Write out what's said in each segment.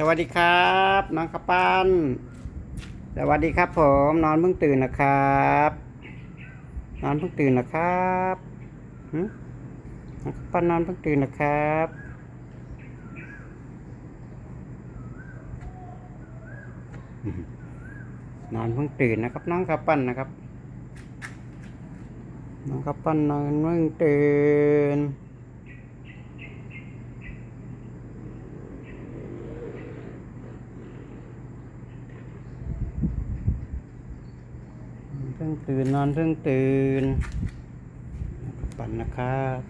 สวัสดีครับ น้องกระปันสวัสดีครับผม นอนเพิ่งตื่นนะครับ นอนเพิ่งตื่นนะครับน้องกระปันนอนเพิ่งตื่นนะครับนอนเพิ่งตื่นนะครับ น้องกระปันนะครับ น้องกระปันนอนเพิ่งตื่น เพิ่งตื่นนอนเพิ่งตื่น ปั่นนะครับ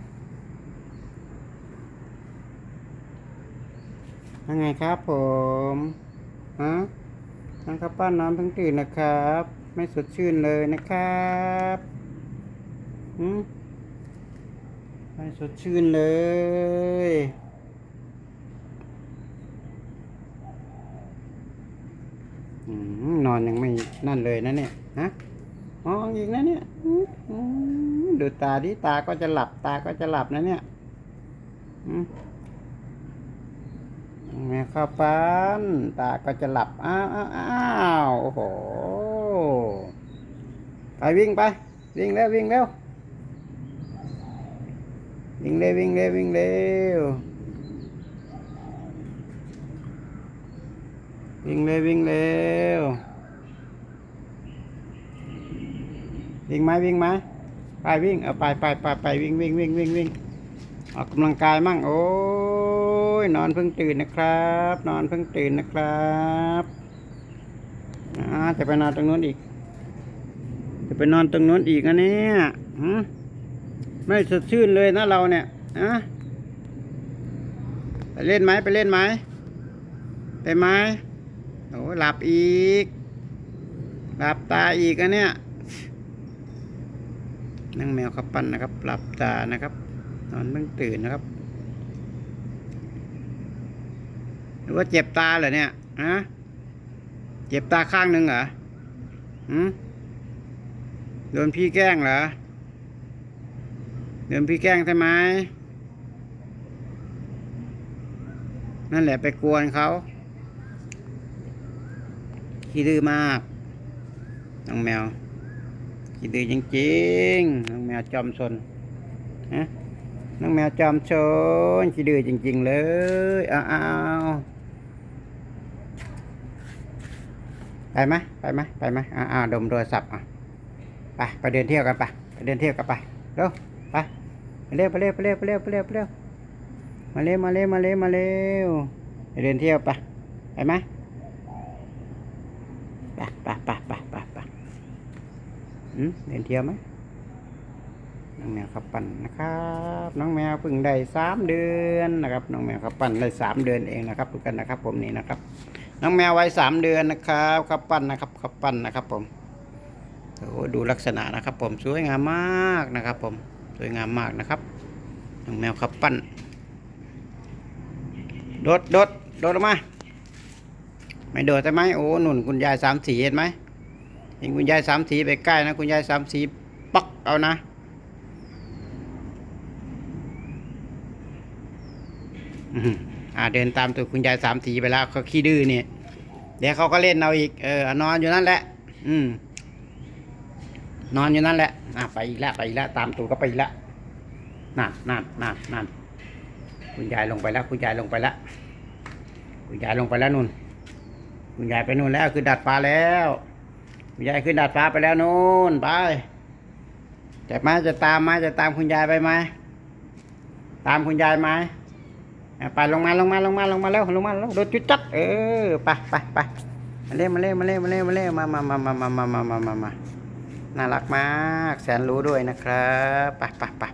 ยังไงครับผมฮะน้องข้าวปั้นนอนเพิ่งตื่นนะครับ ไม่สดชื่นเลยนะครับหืมไม่สดชื่นเลยนอนยังไม่นั่นเลยนะเนี่ย ฮะ มองอีกนะเนี่ยดูตาดิตาก็จะหลับตาก็จะหลับนะเนี่ยแม่ข้าวปั้นตาก็จะหลับอ้าวอ้าวอ้าวโอ้โห ไปวิ่งไป วิ่งเร็ววิ่งเร็ววิ่งเร็ววิ่งเร็ววิ่งเร็ววิ่งเร็ววิ่งเร็ว วิ่งไหมวิ่งไหมไปวิ่งเอาไปไปไปไปวิ่งวิ่งวิ่งวิ่งวิ่งออกกำลังกายมั่งโอ้ยนอนเพิ่งตื่นนะครับ นอนเพิ่งตื่นนะครับอ่าจะไปนอนตรงนู้นอีก จะไปนอนตรงนู้นอีกนะเนี่ยหืมไม่สดชื่นเลยนะเราเนี่ยอะไปเล่นไหมไปเล่นไหมไปไหมโอ้ยหลับอีก หลับตาอีกอะเนี่ย นั่งแมวขับปั้นนะครับ หลับตานะครับ นอนเพิ่งตื่นนะครับ หรือว่าเจ็บตาเหรอเนี่ยฮะเจ็บตาข้างหนึ่งเหรอหืมโดนพี่แกล้งเหรอโดนพี่แกล้งใช่ไหมนั่นแหละไปกวนเขาขี้ดื้อมากน้องแมว ขี้ดื้อจริงๆน้องแมวจอมซนฮะน้องแมวจอมซนขี้ดื้อจริง ๆ เลยอ้าวไปไหมไปไหมไปไหมอ้าวดมโทรศัพท์อะไปไปเดินเที่ยวกันไปไปเดินเที่ยวกันไปเร็วไปไปเร็วไปเร็วไปเร็วไปเร็วไปเร็วไปเร็วมาเร็วมาเร็วมาเร็วมาเร็วไปเดินเที่ยวไปไปไหมไปไปไปไปไปไป เดินเทียวไหมน้องแมวขับปั่นนะครับ น้องแมวเพิ่งได้สามเดือนนะครับ น้องแมวขับปั่นได้สามเดือนเองนะครับทุกกันนะครับ ผมนี่นะครับ น้องแมววัยสามเดือนนะครับขับปั่นนะครับขับปั่นนะครับ ผมโอ้ดูลักษณะนะครับ ผมสวยงามมากนะครับ ผมสวยงามมากนะครับ น้องแมวขับปั่นโดดโดดโดดออกมา ไม่โดดใช่ไหมโอ้หนุนคุณยายสามสีเห็นไหม เห็นคุณยายสามสีไปใกล้นะ คุณยายสามสีปักเอานะ อ่าเดินตามตัวคุณยายสามสีไปแล้วเขาขี้ดื้อเนี่ยเดี๋ยวเขาก็เล่นเอาอีก เออนอนอยู่นั่นแหละ อืม นอนอยู่นั่นแหละ อะไปอีกแล้วไปอีกแล้วตามตัวก็ไปอีกแล้วนั่นนั่นนั่นนั่นคุณยายลงไปแล้ว คุณยายลงไปแล้ว คุณยายลงไปแล้วนู่น คุณยายไปนู่นแล้วคือดัดฟ้าแล้ว คุณยายขึ้นดาดฟ้าไปแล้วนู่นไปจะมาจะตามมาจะตามคุณยายไปไหมตามคุณยายไหมไปลงมาลงมาลงมาลงมาแล้วลงมาแล้วโดดจุดจัดเออไปไปไปมาเล่มาเล่มาเล่มาเล่มาเล่มามามามามามามามามามาน่ารักมาก แสนรู้ด้วยนะครับไปไปไป